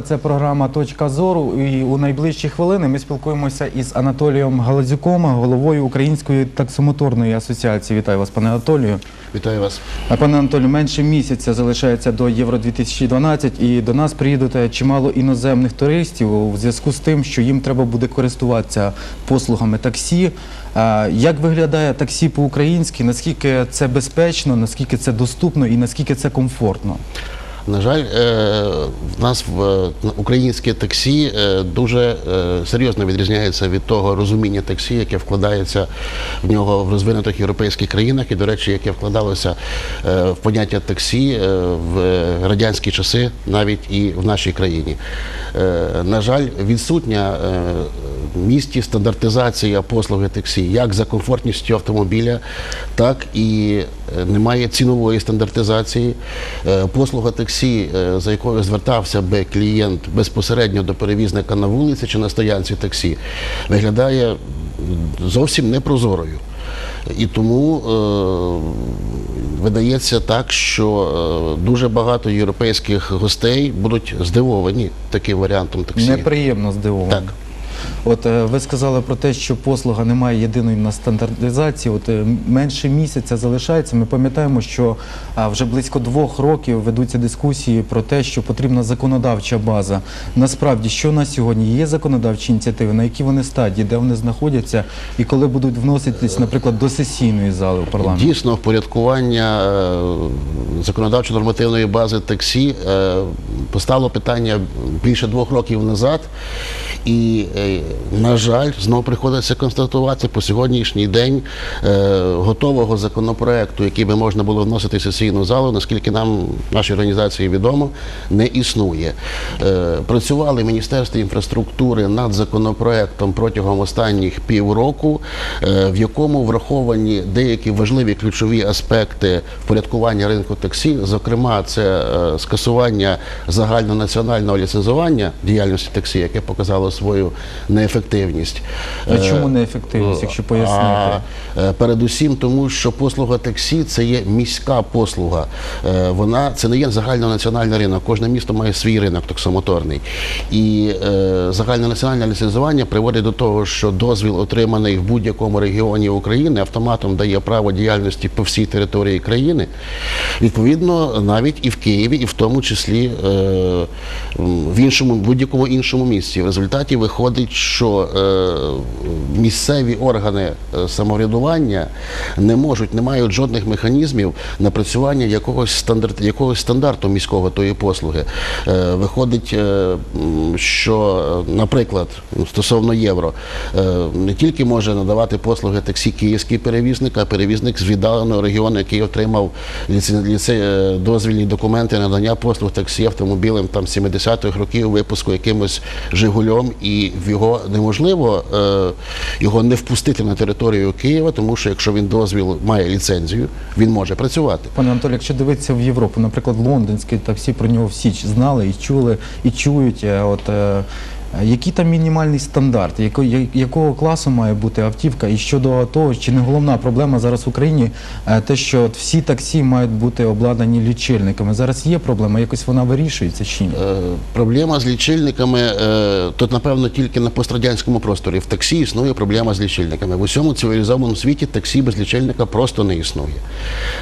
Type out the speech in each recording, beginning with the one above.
Це програма Точка зору. І у найближчі хвилини ми спілкуємося із Анатолієм Галазюком, головою Української таксомоторної асоціації. Вітаю вас, пане Анатолію. Вітаю вас. Пане Анатолію, менше місяця залишається до Євро 2012 і до нас приїде чимало іноземних туристів у зв'язку з тим, що їм треба буде користуватися послугами таксі. Як виглядає таксі по-українськи? Наскільки це безпечно, наскільки це доступно і наскільки це комфортно? На жаль, е, в нас в українське таксі е, дуже е, серйозно відрізняється від того розуміння таксі, яке вкладається в нього в розвинутих європейських країнах, і, до речі, яке вкладалося в поняття таксі в радянські часи, навіть і в нашій країні. На жаль, відсутня в місті стандартизація послуги таксі, як за комфортністю автомобіля, так і немає цінової стандартизації. Е, Послуга таксі, е, за якою звертався би клієнт безпосередньо до перевізника на вулиці чи на стоянці таксі, виглядає зовсім непрозорою. І тому е, видається так, що е, дуже багато європейських гостей будуть здивовані таким варіантом таксі. Неприємно здивований. Так. От е, ви сказали про те, що послуга не має єдиної на стандартизації. От е, менше місяця залишається. Ми пам'ятаємо, що вже близько двох років ведуться дискусії про те, що потрібна законодавча база. Насправді, що на сьогодні є законодавчі ініціативи, на які вони стадії, де вони знаходяться, і коли будуть вноситись, наприклад, до сесійної зали у парламент? Дійсно, впорядкування е, законодавчо-нормативної бази таксі постало питання більше двох років назад. І, е, на жаль, знову приходиться констатувати по сьогоднішній день е, готового законопроекту, який би можна було вносити в сесійну залу, наскільки нам нашій організації відомо, не існує. Е, Працювали в Міністерстві інфраструктури над законопроектом протягом останніх півроку, в якому враховані деякі важливі ключові аспекти впорядкування ринку таксі. Зокрема, це скасування загальнонаціонального ліцензування діяльності таксі, яке показало свою неефективність. А Е, чому неефективність, якщо пояснити? а, е, Передусім, тому що послуга таксі це є міська послуга. Е, Вона це не є загальнонаціональний ринок. Кожне місто має свій ринок таксомоторний. І е, загальнонаціональне ліцензування приводить до того, що дозвіл, отриманий в будь-якому регіоні України, автоматом дає право діяльності по всій території країни. Відповідно, навіть і в Києві, і в тому числі е, в іншому будь-якому іншому місці. В результаті виходить, що е, місцеві органи е, самоврядування не можуть, не мають жодних механізмів напрацювання якогось якогось стандарту міського тої послуги. Е, Виходить, що, наприклад, стосовно євро, не тільки може надавати послуги таксі київський перевізник, а перевізник з віддаленого регіону, який отримав дозвільні документи надання послуг таксі автомобілем 70-х років випуску якимось Жигульом, і в його неможливо е, його не впустити на територію Києва, тому що якщо він дозвіл має ліцензію, він може працювати. Пане Анатолій, якщо дивитися в Європу, наприклад, лондонське таксі про нього всі знали і чули, і чують. Е, От е, який там мінімальний стандарт, яко- якого класу має бути автівка? І щодо того, чи не головна проблема зараз в Україні, е, те, що всі таксі мають бути обладнані лічильниками. Зараз є проблема, якось вона вирішується чи ні? Е, Проблема з лічильниками е, тут, напевно, тільки на пострадянському просторі. В таксі існує проблема з лічильниками. В усьому цивілізованому світі таксі без лічильника просто не існує.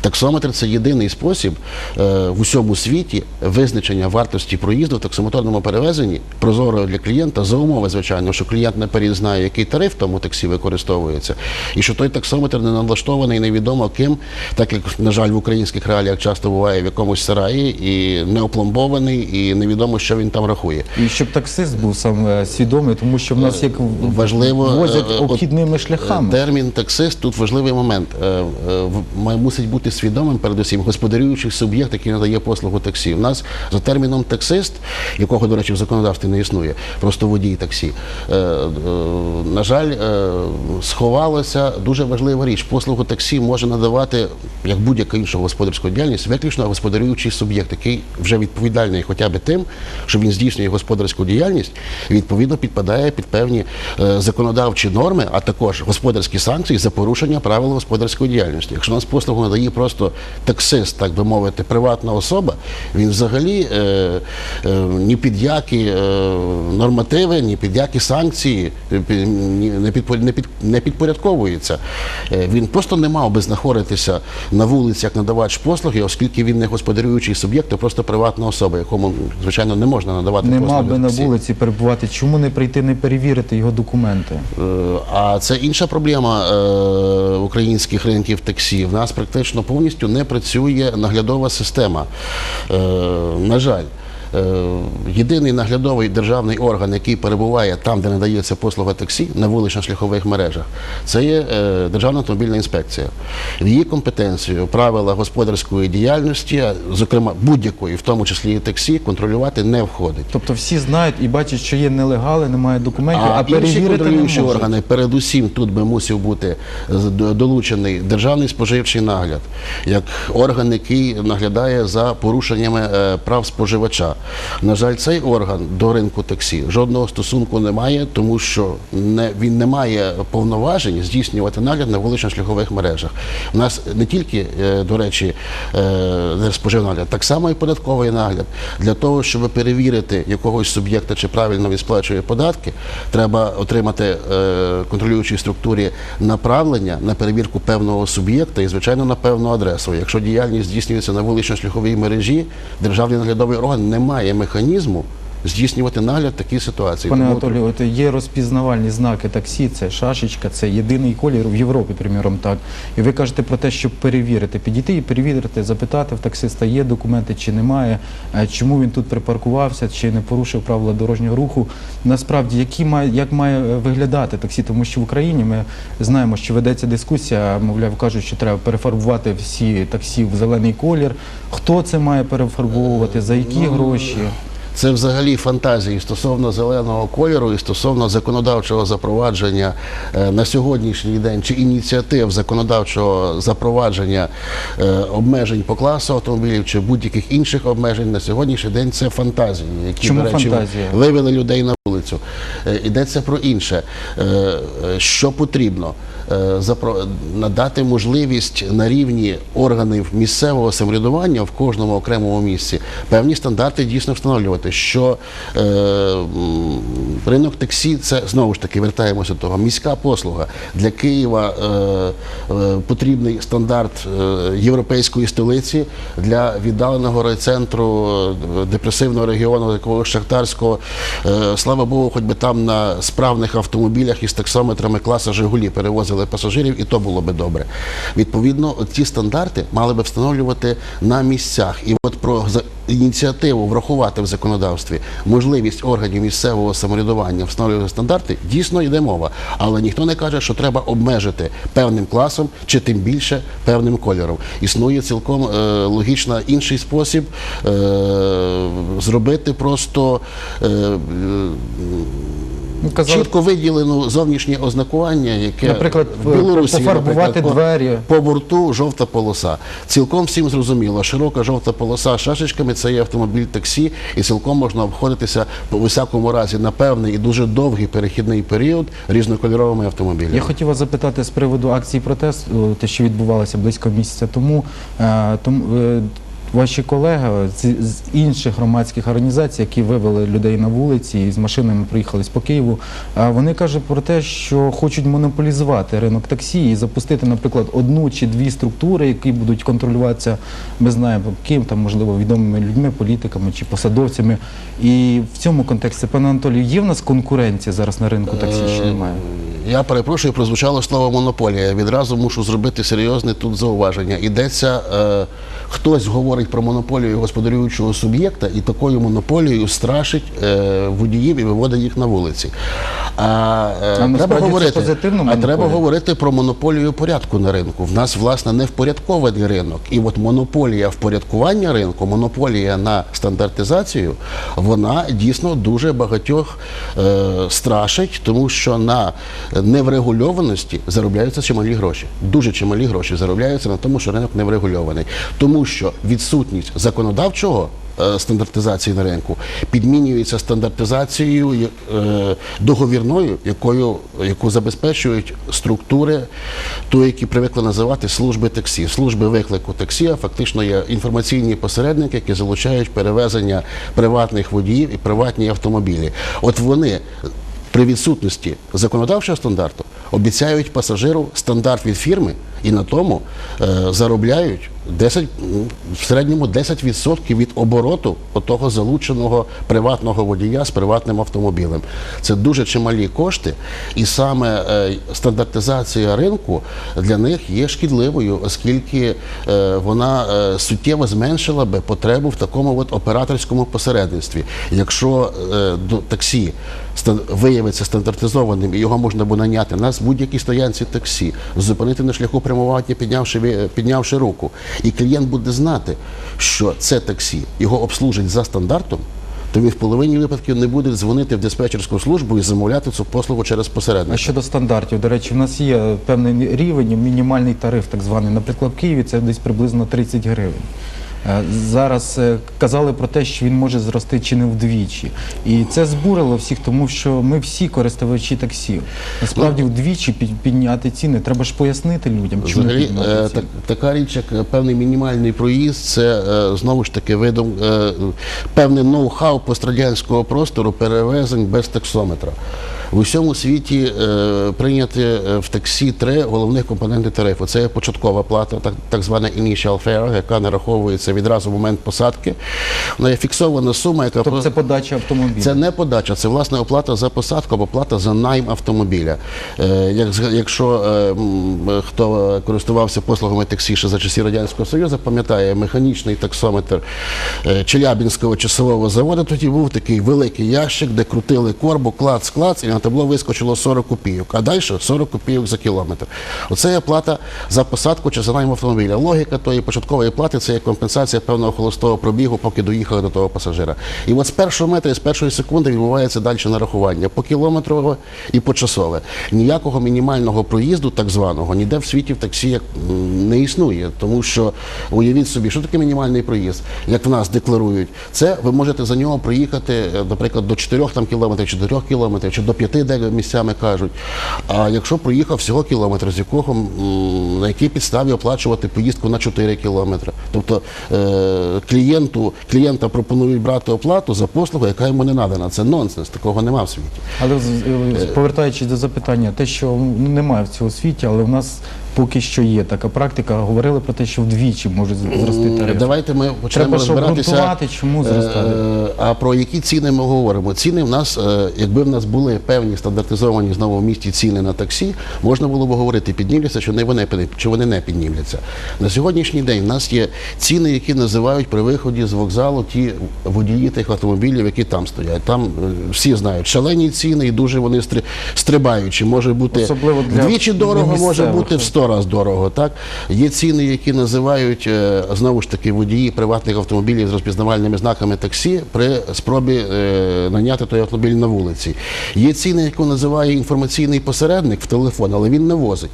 Таксометр це єдиний спосіб е, в усьому світі визначення вартості проїзду в таксомоторному перевезенні прозорого для клієнта за умови, звичайно, що клієнт наперед знає, який тариф в тому таксі використовується, і що той таксометр не налаштований невідомо ким, так як, на жаль, в українських реаліях часто буває в якомусь сараї і не опломбований, і невідомо, що він там рахує. І щоб таксист був сам е, свідомий, тому що в нас як Важливо возять е, обхідними шляхами. Термін таксист тут важливий момент. Е, е, Мусить бути свідомим, передусім, господарюючий суб'єкт, який надає послугу таксі. У нас за терміном таксист, якого, до речі, в законодавстві не існує, просто водій таксі. Е, е, на жаль, е, сховалася дуже важлива річ. Послугу таксі може надавати, як будь-яка інша господарська діяльність, виключно господарюючий суб'єкт, який вже відповідальний хоча б тим, що він здійснює господарську діяльність, відповідно підпадає під певні законодавчі норми, а також господарські санкції за порушення правил господарської діяльності. Якщо нас послугу надає просто таксист, так би мовити, приватна особа, він взагалі е, е, ні під які е, нормативи, ні під які санкції е, не, підпо- не, під, не підпорядковується. Е, він просто не мав би знаходитися на вулиці як надавач послуги, оскільки він не господарюючий суб'єкт, а просто приватна особа, якому, звичайно, не можна надавати Не послуги мав би на вулиці перебувати. Чому не прийти, не перевірити його документи? Е, А це інша проблема українських ринків таксі. В нас практично повністю не працює наглядова система. На жаль. Е, Єдиний наглядовий державний орган, який перебуває там, де надається послуга таксі на вулично-шляхових мережах, це є е, Державна автомобільна інспекція. В її компетенцію правила господарської діяльності, зокрема будь-якої, в тому числі і таксі, контролювати не входить. Тобто всі знають і бачать, що є нелегали, немає документів, а, А, перевірити не можуть. органи, передусім тут би мусив бути долучений державний споживчий нагляд, як орган, який наглядає за порушеннями е, прав споживача. На жаль, цей орган до ринку таксі жодного стосунку не має, тому що не, він не має повноважень здійснювати нагляд на вулично-шляхових мережах. У нас не тільки, е, до речі, е, споживнагляд, так само і податковий нагляд. Для того, щоб перевірити якогось суб'єкта, чи правильно він сплачує податки, треба отримати е, контролюючій структурі направлення на перевірку певного суб'єкта і, звичайно, на певну адресу. Якщо діяльність здійснюється на вулично-шляховій мережі, державний наглядовий орган не має механізму здійснювати нагляд в такій ситуації. Пане Анатолію, от є розпізнавальні знаки таксі, це шашечка, це єдиний колір в Європі, приміром, так. І ви кажете про те, щоб перевірити, підійти і перевірити, запитати в таксиста, є документи чи немає, е, чому він тут припаркувався, чи не порушив правила дорожнього руху. Насправді, які має, як має е, виглядати таксі, тому що в Україні ми знаємо, що ведеться дискусія, мовляв, кажуть, що треба перефарбувати всі таксі в зелений колір. Хто це має перефарбовувати, за які гроші? Це взагалі фантазії стосовно зеленого кольору і стосовно законодавчого запровадження е, на сьогоднішній день чи ініціатив законодавчого запровадження е, обмежень по класу автомобілів чи будь-яких інших обмежень на сьогоднішній день це фантазії, які Чому до речі, фантазія? вивели людей на вулицю. Е, Йдеться про інше. Що потрібно? Е, Надати можливість на рівні органів місцевого самоврядування в кожному окремому місці певні стандарти дійсно встановлювати, що е, ринок таксі це знову ж таки вертаємося до того. Міська послуга для Києва е, е, потрібний стандарт е, європейської столиці для віддаленого райцентру е, депресивного регіону, якогось шахтарського. Е, Слава Богу, хоч би там на справних автомобілях із таксометрами класа Жигулі перевозили пасажирів, і то було би добре. Відповідно, ці стандарти мали би встановлювати на місцях. І от про ініціативу врахувати в законодавстві можливість органів місцевого самоврядування встановлювати стандарти дійсно йде мова. Але ніхто не каже, що треба обмежити певним класом чи тим більше певним кольором. Існує цілком е, логічно інший спосіб е, зробити просто. Е, казали, Чітко виділену зовнішнє ознакування, яке Наприклад, в Білорусі, наприклад, двері. по борту жовта полоса. Цілком всім зрозуміло, широка жовта полоса з шашечками це є автомобіль таксі, і цілком можна обходитися по всякому разі на певний і дуже довгий перехідний період різнокольоровими автомобілями. Я хотів вас запитати з приводу акції протесту, те, що відбувалося близько місяця тому. Е, тому е, ваші колеги з, інших громадських організацій, які вивели людей на вулиці і з машинами приїхали по Києву, е, вони кажуть про те, що хочуть монополізувати ринок таксі і запустити, наприклад, одну чи дві структури, які будуть контролюватися, ми знаємо, ким там, можливо, відомими людьми, політиками чи посадовцями. І в цьому контексті, пане Анатолію, є в нас конкуренція зараз на ринку таксі чи немає? Я перепрошую, прозвучало слово монополія. Відразу мушу зробити серйозне тут зауваження. Йдеться, е, хтось говорить про монополію господарюючого суб'єкта і такою монополією страшить е, водіїв і виводить їх на вулиці. А, е, А треба говорити, а треба говорити про монополію порядку на ринку. В нас власне не впорядкований ринок. І от монополія впорядкування ринку, монополія на стандартизацію, вона дійсно дуже багатьох е, страшить, тому що на неврегульованості заробляються чималі гроші. Дуже чималі гроші заробляються на тому, що ринок не врегульований. Тому що відсутність законодавчого е, стандартизації на ринку підмінюється стандартизацією е, договірною, якою яку забезпечують структури, то які привикли називати служби таксі. Служби виклику таксі а фактично є інформаційні посередники, які залучають перевезення приватних водіїв і приватні автомобілі. От вони при відсутності законодавчого стандарту обіцяють пасажиру стандарт від фірми і на тому е, заробляють 10, в середньому 10% від обороту того залученого приватного водія з приватним автомобілем. Це дуже чималі кошти, і саме е, стандартизація ринку для них є шкідливою, оскільки е, вона е, суттєво зменшила би потребу в такому от операторському посередництві. Якщо е, до таксі виявиться стандартизованим і його можна буде наняти на будь-якій стоянці таксі, зупинити на шляху прямування, піднявши, піднявши руку. І клієнт буде знати, що це таксі його обслужить за стандартом, то він в половині випадків не буде дзвонити в диспетчерську службу і замовляти цю послугу через А щодо стандартів, до речі, в нас є певний рівень, мінімальний тариф, так званий. Наприклад, в Києві це десь приблизно 30 гривень. Е, Зараз е, казали про те, що він може зрости чи не вдвічі. І це збурило всіх, тому що ми всі користувачі таксі. Насправді вдвічі підняти ціни. Треба ж пояснити людям, чому Взагалі, підняти е, ціни. так, така річ, як певний мінімальний проїзд, це знову ж таки видом певне ноу-хау пострадянського простору перевезень без таксометра. В усьому світі е, прийняті е, в таксі три головних компоненти тарифу. Це початкова плата, так, так звана initial fare, яка нараховується відразу в момент посадки. Вона є фіксована сума, яка Тобто це подача автомобіля. це не подача, це власне оплата за посадку або плата за найм автомобіля. Е, як, якщо е, е, хто користувався послугами таксі ще за часів Радянського Союзу, пам'ятає механічний таксометр Челябінського часового заводу, тоді був такий великий ящик, де крутили корбу, клац, клац, і на табло вискочило 40 копійок, а далі 40 копійок за кілометр. Оце є плата за посадку чи за найм автомобіля. Логіка тої початкової плати це є компенсація певного холостого пробігу, поки доїхали до того пасажира. І от з першого метра і з першої секунди відбувається далі нарахування по кілометрове і почасове. Ніякого мінімального проїзду, так званого, ніде в світі в таксі як, не існує. Тому що уявіть собі, що таке мінімальний проїзд, як в нас декларують, це ви можете за нього проїхати, е, наприклад, до 4 там, кілометрів, чи до 3 кілометрів, чи до 5, де місцями кажуть. А якщо проїхав всього кілометр, з якого на якій підставі оплачувати поїздку на 4 кілометри. Тобто клієнту, клієнта пропонують брати оплату за послугу, яка йому не надана. Це нонсенс, такого нема в світі. Але е, повертаючись до запитання, те, що немає в цьому світі, але в нас поки що є така практика. Говорили про те, що вдвічі може зрости тариф. Давайте ми почнемо Треба розбиратися. чому зростає. Е, А про які ціни ми говоримо? Ціни в нас, е, якби в нас були певні стандартизовані знову в місті ціни на таксі, можна було б говорити, піднімляться чи не вони чи вони не піднімляться. На сьогоднішній день в нас є ціни, які називають при виході з вокзалу ті водії тих автомобілів, які там стоять. Там е, всі знають шалені ціни і дуже вони стри- стрибаючі. Може бути Особливо для вдвічі дорого, може бути в 100 разів дорого. Так є ціни, які називають е, знову ж таки водії приватних автомобілів з розпізнавальними знаками таксі при спробі е, наняти той автомобіль на вулиці. Є ціни, яку називає інформаційний посередник в телефон, але він не возить.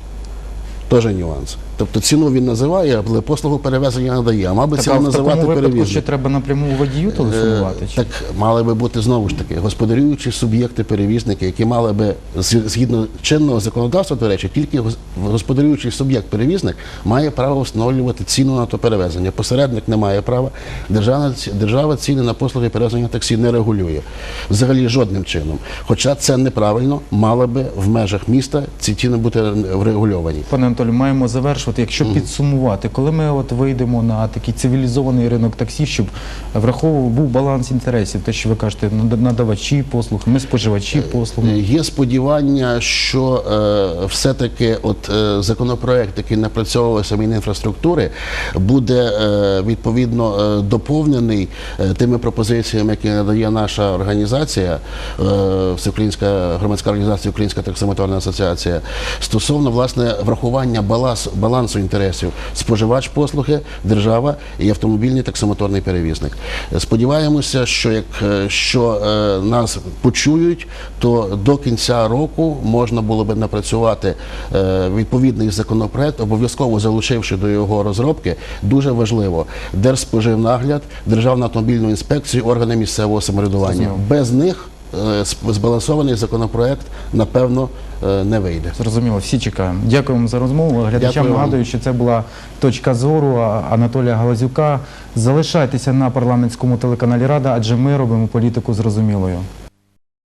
Теж нюанс. Тобто ціну він називає, але послугу перевезення надає. А мабуть, Так, ціну називати перевізник. ще треба напряму водію телефонувати? Е, чи? Так мали би бути знову ж таки господарюючі суб'єкти перевізники, які мали би згідно чинного законодавства, до речі, тільки господарюючий суб'єкт перевізник має право встановлювати ціну на то перевезення. Посередник не має права. Держава, держава ціни на послуги перевезення таксі не регулює взагалі жодним чином. Хоча це неправильно, мали би в межах міста ці ціни бути врегульовані. Пане Анатолію, маємо завершувати. От якщо підсумувати, коли ми от вийдемо на такий цивілізований ринок таксі, щоб враховував був баланс інтересів, те, що ви кажете, нада- надавачі послуг, ми споживачі послуг. Е, Є сподівання, що е, все-таки от е, законопроект, який напрацьовувався Мінінфраструктури, буде е, відповідно е, доповнений е, тими пропозиціями, які надає наша організація, е, Всеукраїнська громадська організація Українська таксомоторна асоціація, стосовно власне врахування балас, балансу інтересів споживач послуги, держава і автомобільний таксомоторний перевізник. Е, Сподіваємося, що якщо е, нас почують, то до кінця року можна було би напрацювати е, відповідний законопроект, обов'язково залучивши до його розробки. Дуже важливо Держспоживнагляд, Державну автомобільну інспекцію, органи місцевого самоврядування. Без них е, збалансований законопроект напевно е, не вийде. Зрозуміло, всі чекаємо. Дякуємо за розмову. Глядачам Дякую нагадую, що це була точка зору Анатолія Галазюка. Залишайтеся на парламентському телеканалі Рада, адже ми робимо політику зрозумілою.